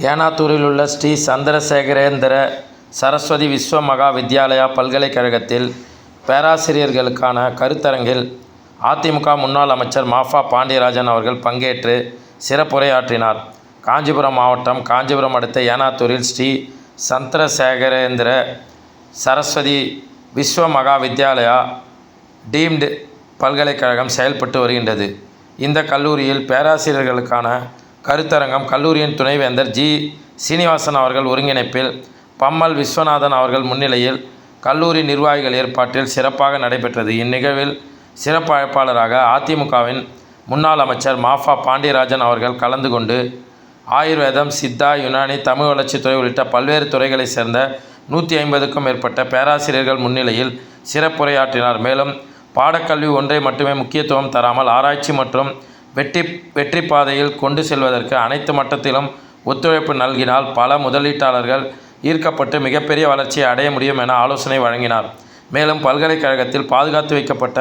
ஏனாத்தூரில் உள்ள ஸ்ரீ சந்திரசேகரேந்திர சரஸ்வதி விஸ்வ மகா வித்யாலயா பல்கலைக்கழகத்தில் பேராசிரியர்களுக்கான கருத்தரங்கில் அதிமுக முன்னாள் அமைச்சர் மாஃபா பாண்டியராஜன் அவர்கள் பங்கேற்று சிறப்புரையாற்றினார். காஞ்சிபுரம் மாவட்டம் காஞ்சிபுரம் அடுத்த ஏனாத்தூரில் ஸ்ரீ சந்திரசேகரேந்திர சரஸ்வதி விஸ்வ மகா வித்யாலயா டீம்டு பல்கலைக்கழகம் செயல்பட்டு வருகின்றது. இந்த கல்லூரியில் பேராசிரியர்களுக்கான கருத்தரங்கம் கல்லூரியின் துணைவேந்தர் ஜி. சீனிவாசன் அவர்கள் ஒருங்கிணைப்பில் பம்மல் விஸ்வநாதன் அவர்கள் முன்னிலையில் கல்லூரி நிர்வாகிகள் ஏற்பாட்டில் சிறப்பாக நடைபெற்றது. இந்நிகழ்வில் சிறப்பு அழைப்பாளராக அதிமுகவின் முன்னாள் அமைச்சர் மாஃபா பாண்டியராஜன் அவர்கள் கலந்து கொண்டு ஆயுர்வேதம் சித்தா யுனானி தமிழ் வளர்ச்சித்துறை உள்ளிட்ட பல்வேறு துறைகளைச் சேர்ந்த நூற்றி ஐம்பதுக்கும் மேற்பட்ட பேராசிரியர்கள் முன்னிலையில் சிறப்புரையாற்றினார். மேலும் பாடக்கல்வி ஒன்றை மட்டுமே முக்கியத்துவம் தராமல் ஆராய்ச்சி மற்றும் வெற்றி வெற்றி பாதையில் கொண்டு செல்வதற்கு அனைத்து மட்டத்திலும் ஒத்துழைப்பு நல்கினால் பல முதலீட்டாளர்கள் ஈர்க்கப்பட்டு மிகப்பெரிய வளர்ச்சியை அடைய முடியும் என ஆலோசனை வழங்கினார். மேலும் பல்கலைக்கழகத்தில் பாதுகாத்து வைக்கப்பட்ட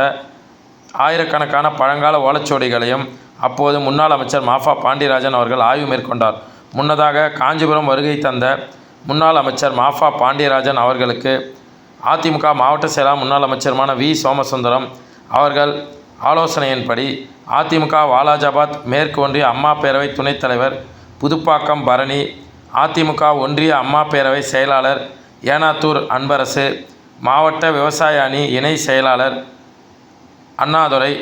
ஆயிரக்கணக்கான பழங்கால ஓலைச்சுவடிகளையும் அப்போது முன்னாள் அமைச்சர் மாஃபா பாண்டியராஜன் அவர்கள் ஆய்வு மேற்கொண்டார். முன்னதாக காஞ்சிபுரம் வருகை தந்த முன்னாள் அமைச்சர் மாஃபா பாண்டியராஜன் அவர்களுக்கு அதிமுக மாவட்ட செயலாளர் முன்னாள் அமைச்சருமான வி. சோமசுந்தரம் அவர்கள் ஆலோசனையின்படி அதிமுக வாலாஜாபாத் மேற்கு ஒன்றிய அம்மா பேரவை துணைத் தலைவர் புதுப்பாக்கம் பரணி அதிமுக ஒன்றிய அம்மா பேரவை செயலாளர் ஏனாத்தூர் அன்பரசு மாவட்ட விவசாய அணி இணை செயலாளர் அண்ணாதுரை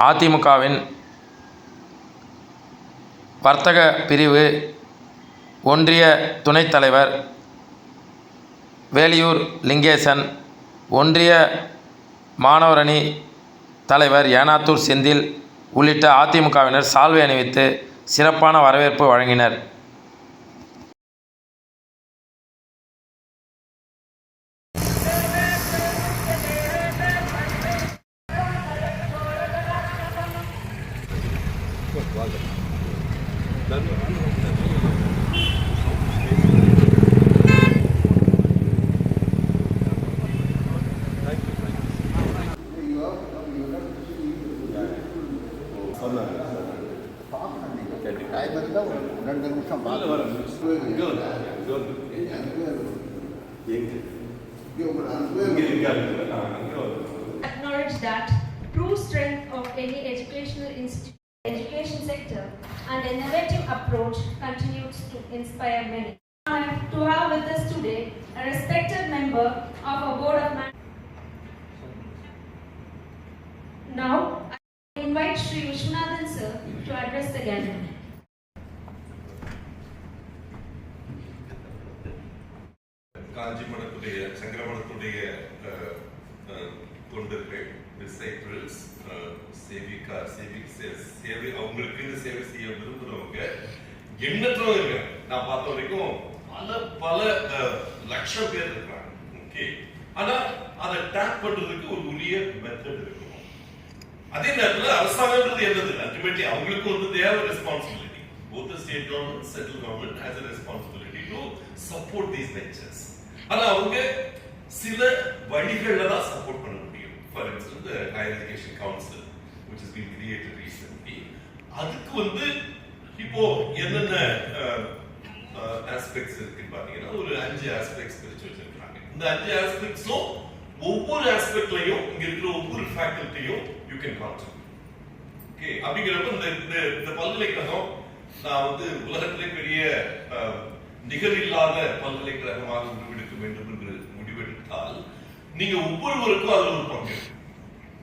அதிமுகவின் வர்த்தக பிரிவு ஒன்றிய துணைத் தலைவர் வேலியூர் லிங்கேசன் ஒன்றிய மாணவரணி தலைவர் ஏனாத்தூர் செந்தில் உள்ளிட்ட அதிமுகவினர் சால்வை அணிவித்து சிறப்பான வரவேற்பு வழங்கினர். டைம் இருந்தால் ஒரு ரெண்டு நிமிஷம் acknowledge that true strength of any educational institution, education sector and innovative approach continues to inspire many. Honored to have with us today a respected member of our board of man. Address the gathering. காஞ்சி மடத்துடைய தொண்டர்கள் disciples சேவிக்கா சேவி சேவை அவங்களுக்குன்னு சேவை செய்ய விரும்புறவங்க எண்ணற்றவங்க. இருக்காங்க நான் பார்த்த வரைக்கும் பல பல அஹ், லட்சம் பேர் இருக்காங்க ஓகே ஆனா அதை டேப் பண்றதுக்கு ஒரு உரிய மெத்தட் இருக்கும் அதே நேரத்தில் அரசாங்கன்றது என்னது? அல்டிமேட்லி அவங்களுக்கு வந்து தேவ responsibility both the state government government government has a support these ventures these ஆனா அவங்க சில வழிகளில் தான் சப்போர்ட் பண்ண முடியும். For instance higher education council which is been created recently. அதுக்கு வந்து இப்போ என்னென்ன ஆஸ்பெக்ட்ஸ் இருக்குன்னு பார்த்தீங்கன்னா ஒரு அஞ்சு ஆஸ்பெக்ட்ஸ் பிரிச்சு வச்சிருக்காங்க. இந்த அஞ்சு ஆஸ்பெக்ட்ஸும் ஒவ்வொரு ஆஸ்பெக்ட்லயும் இங்க இருக்கிற ஒவ்வொரு ஃபேக்கல்ட்டியும் யூ கேன் கான்சென்ட்ரேட் ஓகே அப்படிங்கிறப்ப இந்த இந்த இந்த பல்கலைக்கழகம் நான் வந்து உலகத்திலே பெரிய அஹ், நிகரில்லாத பல்கலைக்கழகமாக முடிவெடுக்க வேண்டும் என்று முடிவெடுத்தால் நீங்க ஒவ்வொருவருக்கும் அதுல ஒரு பங்கு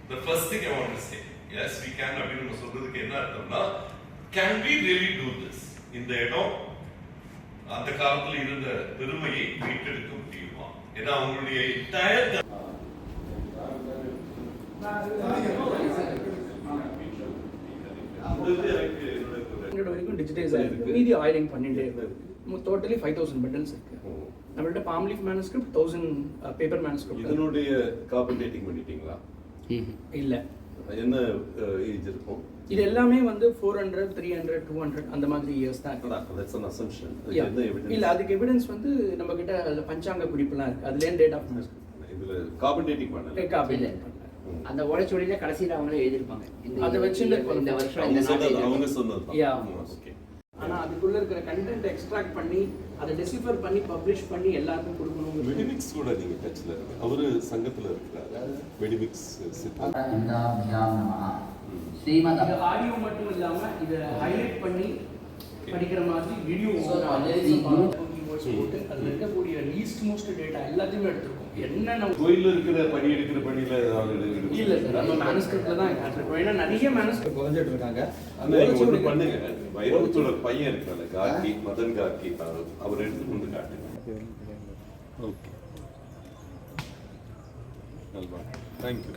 the first thing I want to say yes we can அப்படின்னு நம்ம சொல்றதுக்கு என்ன அர்த்தம்னா can we really do this? இந்த இடம் அந்த காலத்துல இருந்த பெருமையை மீட்டெடுக்க முடியுமா? ஏன்னா அவங்களுடைய entire வரைக்கும் டிஜிட்டைஸ் ஆயிருக்கு மீதி ஆயிலிங் பண்ணிட்டே இருக்கு. டோட்டலி ஃபைவ் தௌசண்ட் பண்டல்ஸ் இருக்கு. நம்மள்ட்ட palm leaf manuscript thousand paper manuscript இதனுடைய காப்பி டேட்டிங் பண்ணிட்டீங்களா இல்ல. என்ன ஏஜ் இருக்கும்? இது எல்லாமே வந்து four hundred three hundred two hundred அந்த மாதிரி இயர்ஸ் தான் இருக்கு? இல்ல அதுக்கு எவிடன்ஸ் வந்து நம்ம கிட்ட அதுல பஞ்சாங்க குறிப்புலாம் இருக்கு. அதுல டேட் ஆஃப் இதுல காப்பி டேட்டிங் பண்ணல. காப்பி இல்ல. அந்த ஓலைச்சுவடியில கடைசியில அவங்களே எழுதிருப்பாங்க இந்த அதை வச்சுட்டு இந்த- வருஷம் இந்த நாள். அவங்க சொன்னது அதுக்குள்ள இருக்கிற கண்டென்ட் எக்ஸ்ட்ராக்ட் பண்ணி அதை டெசிஃபர் பண்ணி பப்ளிஷ் பண்ணி எல்லாருக்கும் கொடுக்கணும் மெடிமிக்ஸ் கூட நீங்க டச்ல இருக்கு. அவரு சங்கத்துல இருக்கிறாரு. மெடிமிக்ஸ் இது ஆடியோ மட்டும் இல்லாம இதை ஹைலைட் பண்ணி படிக்கிற மாதிரி வீடியோ You- போட்டு அதுல இருக்கக்கூடிய லீஸ்ட் மோஸ்ட் டேட்டா எல்லாத்தையுமே எடுத்திருக்கோம். என்னென்ன கோயில்ல இருக்கிற பணி எடுக்கிற பணியில ஏதாவது இல்ல சார் நம்ம மேனஸ்கிரிப்ட்ல தான் காட்டிருக்கோம் ஏன்னா நிறைய மேனஸ்கிரிப்ட் புகஞ்சிட்டு இருக்காங்க. ஒண்ணு பண்ணுங்க. வைரவத்தோட பையன் இருக்காங்க கார்கி மதன் கார்கி அவர் அவர் எடுத்து கொண்டு காட்டுங்க. ஓகே. தேங்க்யூ